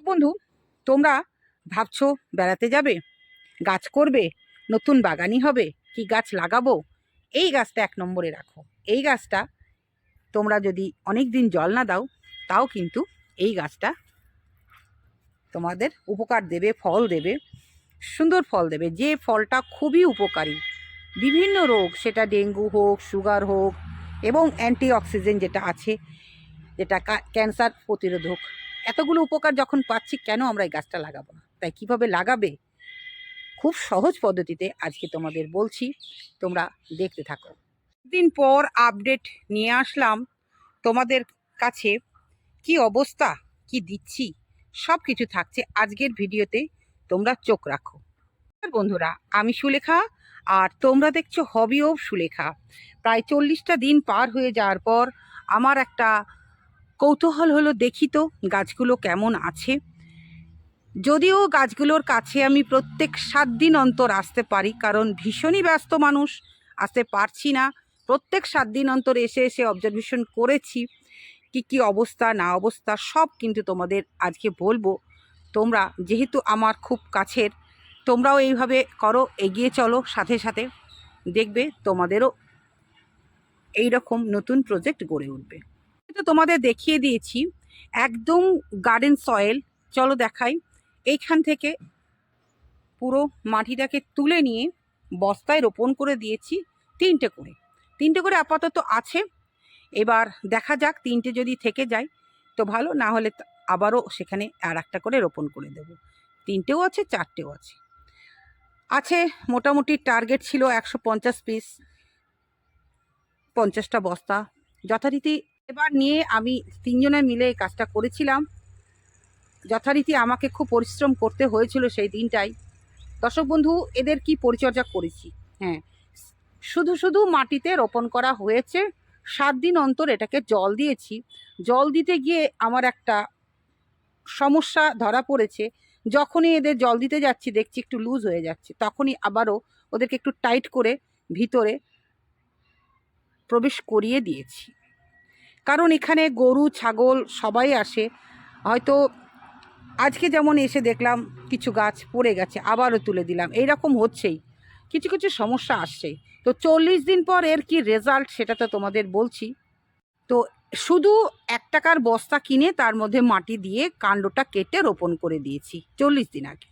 বন্ধু, তোমরা ভাবছ বেড়াতে যাবে? গাছ করবে? নতুন বাগানি হবে? কি গাছ লাগাবো? এই গাছটা এক নম্বরে রাখো। এই গাছটা তোমরা যদি অনেক দিন জল না দাও, তাও কিন্তু এই গাছটা তোমাদের উপকার দেবে, ফল দেবে, সুন্দর ফল দেবে। যে ফলটা খুবই উপকারী। বিভিন্ন রোগ, সেটা ডেঙ্গু হোক, সুগার হোক এবং অ্যান্টি অক্সিজেন যেটা আছে, যেটা ক্যান্সার প্রতিরোধক এতগুলো উপকার যখন পাচ্ছি, কেন আমরা এই গাছটা লাগাবো না? তাই কীভাবে লাগাবে? খুব সহজ পদ্ধতিতে আজকে তোমাদের বলছি, তোমরা দেখতে থাকো। দিন পর আপডেট নিয়ে আসলাম তোমাদের কাছে, কি অবস্থা, কি দিচ্ছি সব কিছু থাকছে আজকের ভিডিওতে, তোমরা চোখ রাখো। বন্ধুরা, আমি সুলেখা, আর তোমরা দেখছ হবি অফ সুলেখা। প্রায় চল্লিশটা দিন পার হয়ে যাওয়ার পর, আমার একটা কৌতূহল হলো, দেখি তো গাছগুলো কেমন আছে। যদিও গাছগুলোর কাছে আমি প্রত্যেক সাত দিন অন্তর আসতে পারি, কারণ ভীষণই ব্যস্ত মানুষ, আসতে পারছি না। প্রত্যেক সাত দিন অন্তর এসে এসে অবজারভেশন করেছি, কি কি অবস্থা, না অবস্থা, সব কিন্তু তোমাদের আজকে বলব। তোমরা যেহেতু আমার খুব কাছের, তোমরাও এইভাবে করো, এগিয়ে চলো, সাথে সাথে দেখবে তোমাদেরও এই রকম নতুন প্রজেক্ট গড়ে উঠবে। তো তোমাদের দেখিয়ে দিয়েছি। একদম গার্ডেন সয়েল চলো দেখাই। এইখান থেকে পুরো মাটিটাকে তুলে নিয়ে বস্তায় রোপণ করে দিয়েছি তিনটে করে। তিনটে করে আপাতত আছে। এবার দেখা যাক তিনটে যদি থেকে যায় তো ভালো, না হলে আবারও সেখানে আর একটা করে রোপণ করে দেব। তিনটেও আছে, চারটেও আছে। আছে মোটামুটি টার্গেট ছিল একশো পঞ্চাশ পিস পঞ্চাশটা বস্তা। যথারীতি এবার নিয়ে আমি তিনজনে মিলে এই কাজটা করেছিলাম। যথারীতি আমাকে খুব পরিশ্রম করতে হয়েছিল সেই দিনটাই। দর্শক বন্ধু, এদের কি পরিচর্যা করেছি? হ্যাঁ শুধু শুধু মাটিতে রোপণ করা হয়েছে। সাত দিন অন্তর এটাকে জল দিয়েছি। জল দিতে গিয়ে আমার একটা সমস্যা ধরা পড়েছে। যখনই এদের জল দিতে যাচ্ছি, দেখছি একটু লুজ হয়ে যাচ্ছে। তখনই আবারও ওদেরকে একটু টাইট করে ভিতরে প্রবেশ করিয়ে দিয়েছি। কারণ এখানে গরু, ছাগল সবাই আসে। হয়তো আজকে যেমন এসে দেখলাম কিছু গাছ পড়ে গেছে, আবারও তুলে দিলাম। এই রকম হচ্ছেই। কিছু কিছু সমস্যা আসছেই তো চল্লিশ দিন পর এর কি রেজাল্ট সেটা তো তোমাদের বলছি। তো শুধু এক টাকার বস্তা কিনে তার মধ্যে মাটি দিয়ে কাণ্ডটা কেটে রোপণ করে দিয়েছি, চল্লিশ দিন আগে।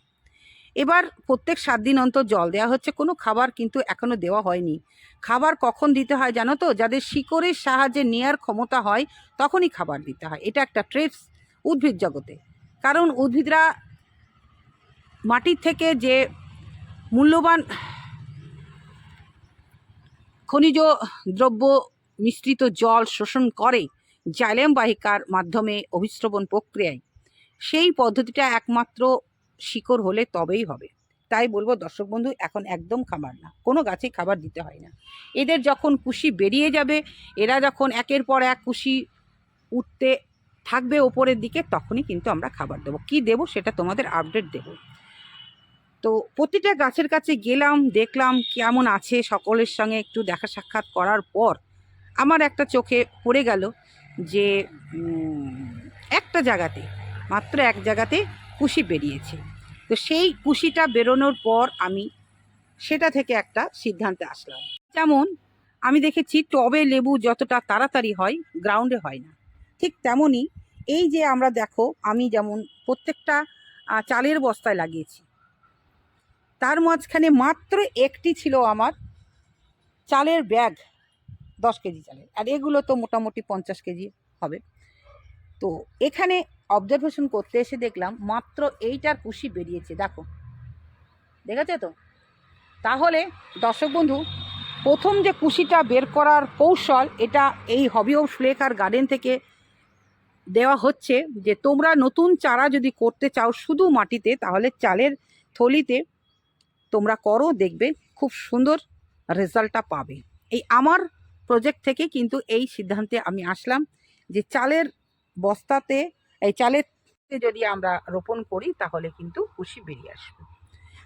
এবার প্রত্যেক সাত দিন অন্তর জল দেওয়া হচ্ছে। কোনো খাবার কিন্তু এখনও দেওয়া হয়নি। খাবার কখন দিতে হয় জানো তো? যাদের শিকড়ের সাহায্যে নেয়ার ক্ষমতা হয়, তখনই খাবার দিতে হয়। এটা একটা ট্রেপস উদ্ভিদ জগতে। কারণ উদ্ভিদরা মাটির থেকে যে মূল্যবান খনিজ দ্রব্য মিশ্রিত জল শোষণ করে, জাইলেম বাহিকার মাধ্যমে অভিস্রবণ প্রক্রিয়ায়, সেই পদ্ধতিটা একমাত্র শিকড় হলে তবেই হবে। তাই বলব, দর্শক বন্ধু, এখন একদম খাবার না। কোনো গাছেই খাবার দিতে হয় না। এদের যখন কুশি বেরিয়ে যাবে, এরা যখন একের পর এক কুশি উঠতে থাকবে ওপরের দিকে, তখনই কিন্তু আমরা খাবার দেবো। কি দেবো সেটা তোমাদের আপডেট দেব। তো প্রতিটা গাছের কাছে গেলাম, দেখলাম কেমন আছে সকলের সঙ্গে একটু দেখা সাক্ষাৎ করার পর আমার একটা চোখে পড়ে গেল যে একটা জায়গাতে, মাত্র এক জায়গাতে কুশি বেরিয়েছে। তো সেই কুশিটা বেরোনোর পর আমি সেটা থেকে একটা সিদ্ধান্তে আসলাম। যেমন আমি দেখেছি টবে লেবু যতটা তাড়াতাড়ি হয় গ্রাউন্ডে হয় না। ঠিক তেমনই এই যে আমরা দেখো, আমি যেমন প্রত্যেকটা চালের বস্তায় লাগিয়েছি। তার মাঝখানে মাত্র একটি ছিল আমার চালের ব্যাগ, দশ কেজি চালের। আর এগুলো তো মোটামুটি পঞ্চাশ কেজি হবে। তো এখানে অবজারভেশন করতে এসে দেখলাম মাত্র এইটার কুশি বেরিয়েছে, দেখো। দেখেছে তো? তাহলে দর্শক বন্ধু, প্রথম যে কুশিটা বের করার কৌশল, এটা এই হবি অফ ফ্লেকার গার্ডেন থেকে দেওয়া হচ্ছে যে, তোমরা নতুন চারা যদি করতে চাও শুধু মাটিতে, তাহলে চালের থলিতে তোমরা করো, দেখবে খুব সুন্দর রেজাল্টটা পাবে। এই আমার প্রজেক্ট থেকে কিন্তু এই সিদ্ধান্তে আমি আসলাম যে, চালের বস্তাতে এই চালের যদি আমরা রোপণ করি, তাহলে কিন্তু খুশি বেরিয়ে আসবে।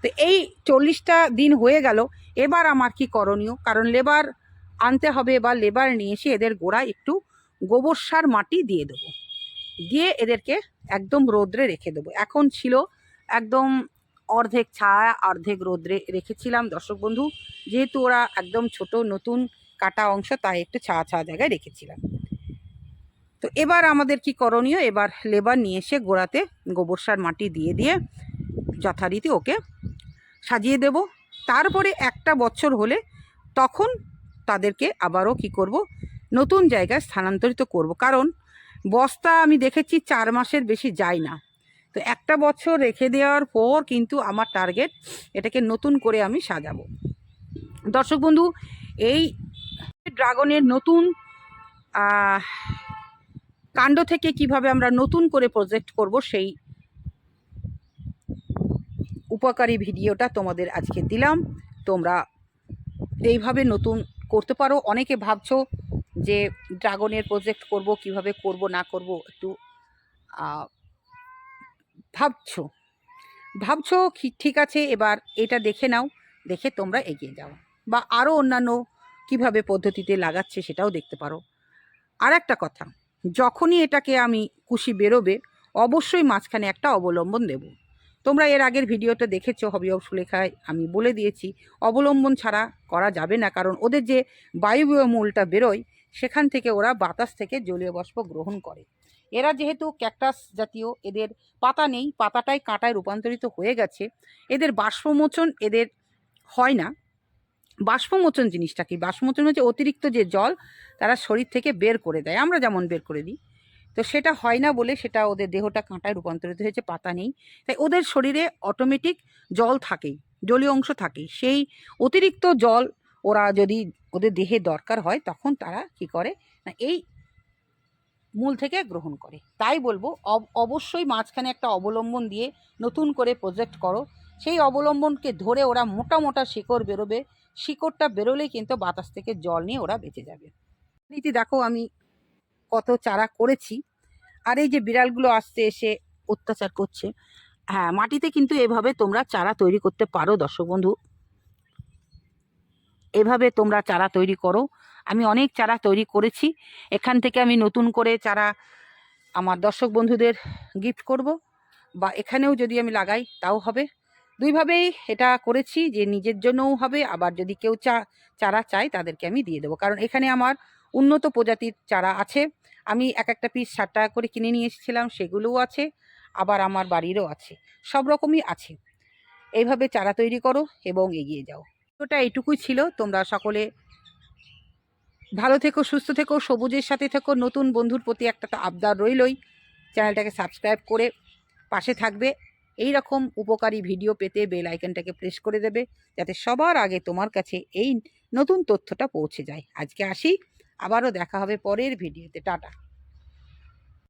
তো এই চল্লিশটা দিন হয়ে গেল, এবার আমার কি করণীয়? কারণ লেবার আনতে হবে বা লেবার নিয়ে এসে এদের গোড়ায় একটু গোবর সার, মাটি দিয়ে দেবো। দিয়ে এদেরকে একদম রোদ্রে রেখে দেবো। এখন ছিল একদম অর্ধেক ছায়া, অর্ধেক রোদ্রে রেখেছিলাম। দর্শক বন্ধু, যেহেতু ওরা একদম ছোট, নতুন কাটা অংশ, তাই একটু ছায়া ছায়া জায়গায় রেখেছিলাম। তো এবার আমাদের কি করণীয়? এবার লেবার নিয়ে এসে গোড়াতে গোবর সার, মাটি দিয়ে দিয়ে যথারীতি ওকে সাজিয়ে দেব। তারপরে একটা বছর হলে তখন তাদেরকে আবারও কি করব? নতুন জায়গায় স্থানান্তরিত করব। কারণ বস্তা আমি দেখেছি চার মাসের বেশি যায় না। তো একটা বছর রেখে দেওয়ার পর কিন্তু আমার টার্গেট এটাকে নতুন করে আমি সাজাবো। দর্শক বন্ধু, এই ড্রাগনের নতুন কাণ্ড থেকে কীভাবে আমরা নতুন করে প্রজেক্ট করব সেই উপকারী ভিডিওটা তোমাদের আজকে দিলাম। তোমরা এইভাবে নতুন করতে পারো। অনেকে ভাবছ যে ড্রাগনের প্রজেক্ট করব, কীভাবে করব, না করব, একটু ভাবছ। ভাবছ ঠিক আছে, এবার এটা দেখে নাও, দেখে তোমরা এগিয়ে যাও। বা আরও অন্যান্য কীভাবে পদ্ধতিতে লাগাচ্ছে সেটাও দেখতে পারো। আর একটা কথা যখনই এটাকে আমি কুশি বেরোবে, অবশ্যই মাঝখানে একটা অবলম্বন দেব। তোমরা এর আগের ভিডিওটা দেখেছ হবি অফ সুলেখায়, আমি বলে দিয়েছি, অবলম্বন ছাড়া করা যাবে না, কারণ ওদের যে বায়বীয় মূলটা বেরোয়, সেখান থেকে ওরা বাতাস থেকে জলীয় বাষ্প গ্রহণ করে। এরা যেহেতু ক্যাকটাস জাতীয়, এদের পাতা নেই, পাতাটাই কাঁটায় রূপান্তরিত হয়ে গেছে, এদের বাষ্পমোচন এদের হয় না। বাষ্পমোচন জিনিসটা কি? বাষ্পমোচন হচ্ছে অতিরিক্ত যে জল তারা শরীর থেকে বের করে দেয়, আমরা যেমন বের করে দিই। তো সেটা হয় না বলে সেটা ওদের দেহটা কাঁটায় রূপান্তরিত হয়েছে, পাতা নেই। তাই ওদের শরীরে অটোমেটিক জল থাকেই, জলীয় অংশ থাকেই। সেই অতিরিক্ত জল ওরা যদি ওদের দেহে দরকার হয়, তখন তারা কি করে? না, এই মূল থেকে গ্রহণ করে। তাই বলব, অব- অবশ্যই মাঝখানে একটা অবলম্বন দিয়ে নতুন করে প্রজেক্ট করো। সেই অবলম্বনকে ধরে ওরা মোটা মোটা শিকড় বেরোবে। শিকড়টা বেরোলেই কিন্তু বাতাস থেকে জল নিয়ে ওরা বেঁচে যাবে। রীতি দেখো আমি কত চারা করেছি। আর এই যে বিড়ালগুলো আসতে এসে অত্যাচার করছে। হ্যাঁ মাটিতে কিন্তু এভাবে তোমরা চারা তৈরি করতে পারো দর্শক বন্ধু। এভাবে তোমরা চারা তৈরি করো। আমি অনেক চারা তৈরি করেছি। এখান থেকে আমি নতুন করে চারা আমার দর্শক বন্ধুদের গিফট করব। বা এখানেও যদি আমি লাগাই, তাও হবে। দুইভাবেই এটা করেছি, যে নিজের জন্যও হবে, আবার যদি কেউ চা, চারা চায়, তাদেরকে আমি দিয়ে দেবো। কারণ এখানে আমার উন্নত প্রজাতির চারা আছে। আমি এক একটা পিস ষাট টাকা করে কিনে নিয়ে এসেছিলাম, সেগুলোও আছে, আবার আমার বাড়িরও আছে, সব রকমই আছে। এইভাবে চারা তৈরি করো এবং এগিয়ে যাও। ওটা এইটুকুই ছিল, তোমরা সকলে ভালো থেকো, সুস্থ থেকো, সবুজের সাথে থেকো, নতুন বন্ধুর প্রতি একটা তো আবদার রইলই। চ্যানেলটাকে সাবস্ক্রাইব করে পাশে থাকবে। এই রকম উপকারী ভিডিও পেতে বেল আইকনটাকে প্রেস করে দেবে, যাতে সবার আগে তোমার কাছে এই নতুন তথ্যটা পৌঁছে যায়। আজকে আসি। আবারও দেখা হবে পরের ভিডিওতে। টাটা।